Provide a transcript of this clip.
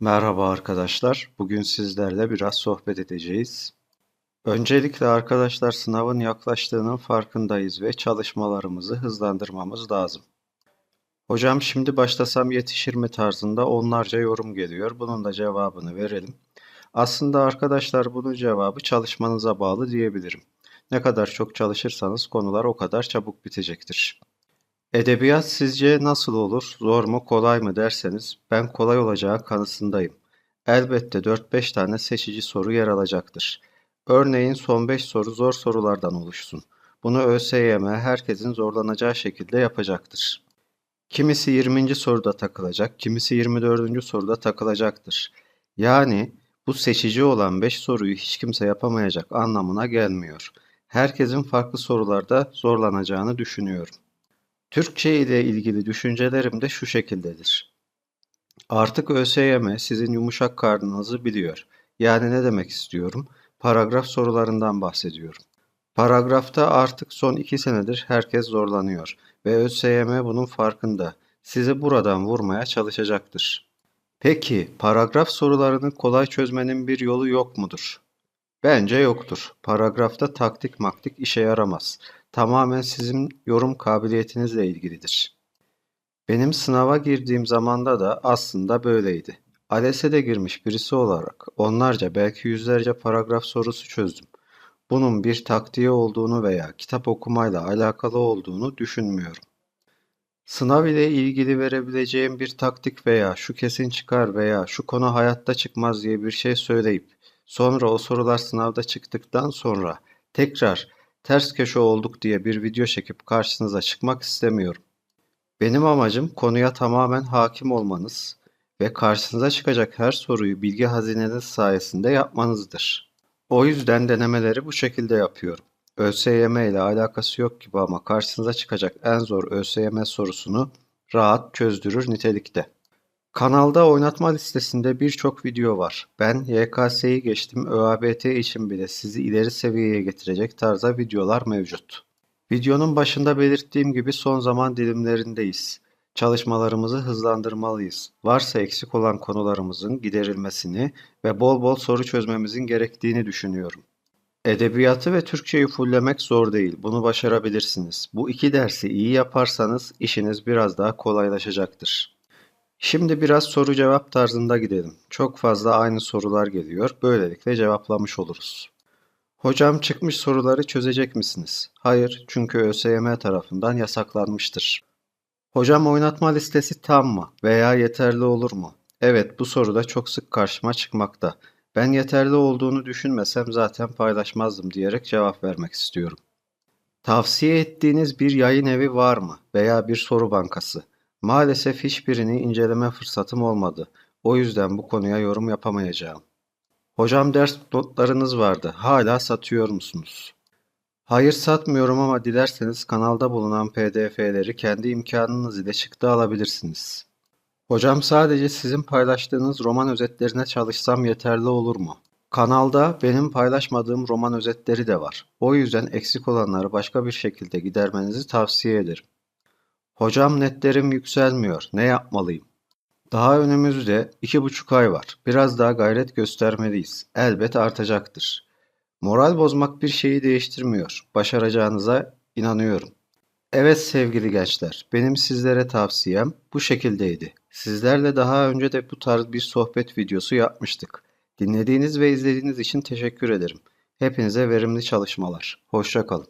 Merhaba arkadaşlar. Bugün sizlerle biraz sohbet edeceğiz. Öncelikle arkadaşlar sınavın yaklaştığının farkındayız ve çalışmalarımızı hızlandırmamız lazım. Hocam şimdi başlasam yetişir mi tarzında onlarca yorum geliyor. Bunun da cevabını verelim. Aslında arkadaşlar bunun cevabı çalışmanıza bağlı diyebilirim. Ne kadar çok çalışırsanız konular o kadar çabuk bitecektir. Edebiyat sizce nasıl olur? Zor mu, kolay mı derseniz ben kolay olacağı kanısındayım. Elbette 4-5 tane seçici soru yer alacaktır. Örneğin son 5 soru zor sorulardan oluşsun. Bunu ÖSYM herkesin zorlanacağı şekilde yapacaktır. Kimisi 20. soruda takılacak, kimisi 24. soruda takılacaktır. Yani bu seçici olan 5 soruyu hiç kimse yapamayacak anlamına gelmiyor. Herkesin farklı sorularda zorlanacağını düşünüyorum. Türkçe ile ilgili düşüncelerim de şu şekildedir. Artık ÖSYM sizin yumuşak karnınızı biliyor. Yani ne demek istiyorum? Paragraf sorularından bahsediyorum. Paragrafta artık son iki senedir herkes zorlanıyor ve ÖSYM bunun farkında. Sizi buradan vurmaya çalışacaktır. Peki paragraf sorularını kolay çözmenin bir yolu yok mudur? Bence yoktur. Paragrafta taktik maktik işe yaramaz. Tamamen sizin yorum kabiliyetinizle ilgilidir. Benim sınava girdiğim zamanda da aslında böyleydi. ALES'e de girmiş birisi olarak onlarca belki yüzlerce paragraf sorusu çözdüm. Bunun bir taktiği olduğunu veya kitap okumayla alakalı olduğunu düşünmüyorum. Sınav ile ilgili verebileceğim bir taktik veya şu kesin çıkar veya şu konu hayatta çıkmaz diye bir şey söyleyip sonra o sorular sınavda çıktıktan sonra tekrar ters köşe olduk diye bir video çekip karşınıza çıkmak istemiyorum. Benim amacım konuya tamamen hakim olmanız ve karşınıza çıkacak her soruyu bilgi hazineniz sayesinde yapmanızdır. O yüzden denemeleri bu şekilde yapıyorum. ÖSYM ile alakası yok gibi ama karşınıza çıkacak en zor ÖSYM sorusunu rahat çözdürür nitelikte. Kanalda oynatma listesinde birçok video var. Ben YKS'yi geçtim ÖABT için bile sizi ileri seviyeye getirecek tarzda videolar mevcut. Videonun başında belirttiğim gibi son zaman dilimlerindeyiz. Çalışmalarımızı hızlandırmalıyız. Varsa eksik olan konularımızın giderilmesini ve bol bol soru çözmemizin gerektiğini düşünüyorum. Edebiyatı ve Türkçeyi fullemek zor değil. Bunu başarabilirsiniz. Bu iki dersi iyi yaparsanız işiniz biraz daha kolaylaşacaktır. Şimdi biraz soru cevap tarzında gidelim. Çok fazla aynı sorular geliyor. Böylelikle cevaplamış oluruz. Hocam çıkmış soruları çözecek misiniz? Hayır, çünkü ÖSYM tarafından yasaklanmıştır. Hocam oynatma listesi tam mı veya yeterli olur mu? Evet, bu soru da çok sık karşıma çıkmakta. Ben yeterli olduğunu düşünmesem zaten paylaşmazdım diyerek cevap vermek istiyorum. Tavsiye ettiğiniz bir yayın evi var mı veya bir soru bankası? Maalesef hiçbirini inceleme fırsatım olmadı. O yüzden bu konuya yorum yapamayacağım. Hocam ders notlarınız vardı. Hala satıyor musunuz? Hayır satmıyorum ama dilerseniz kanalda bulunan pdf'leri kendi imkanınız ile çıktı alabilirsiniz. Hocam sadece sizin paylaştığınız roman özetlerine çalışsam yeterli olur mu? Kanalda benim paylaşmadığım roman özetleri de var. O yüzden eksik olanları başka bir şekilde gidermenizi tavsiye ederim. Hocam netlerim yükselmiyor. Ne yapmalıyım? Daha önümüzde iki buçuk ay var. Biraz daha gayret göstermeliyiz. Elbet artacaktır. Moral bozmak bir şeyi değiştirmiyor. Başaracağınıza inanıyorum. Evet sevgili gençler, benim sizlere tavsiyem bu şekildeydi. Sizlerle daha önce de bu tarz bir sohbet videosu yapmıştık. Dinlediğiniz ve izlediğiniz için teşekkür ederim. Hepinize verimli çalışmalar. Hoşça kalın.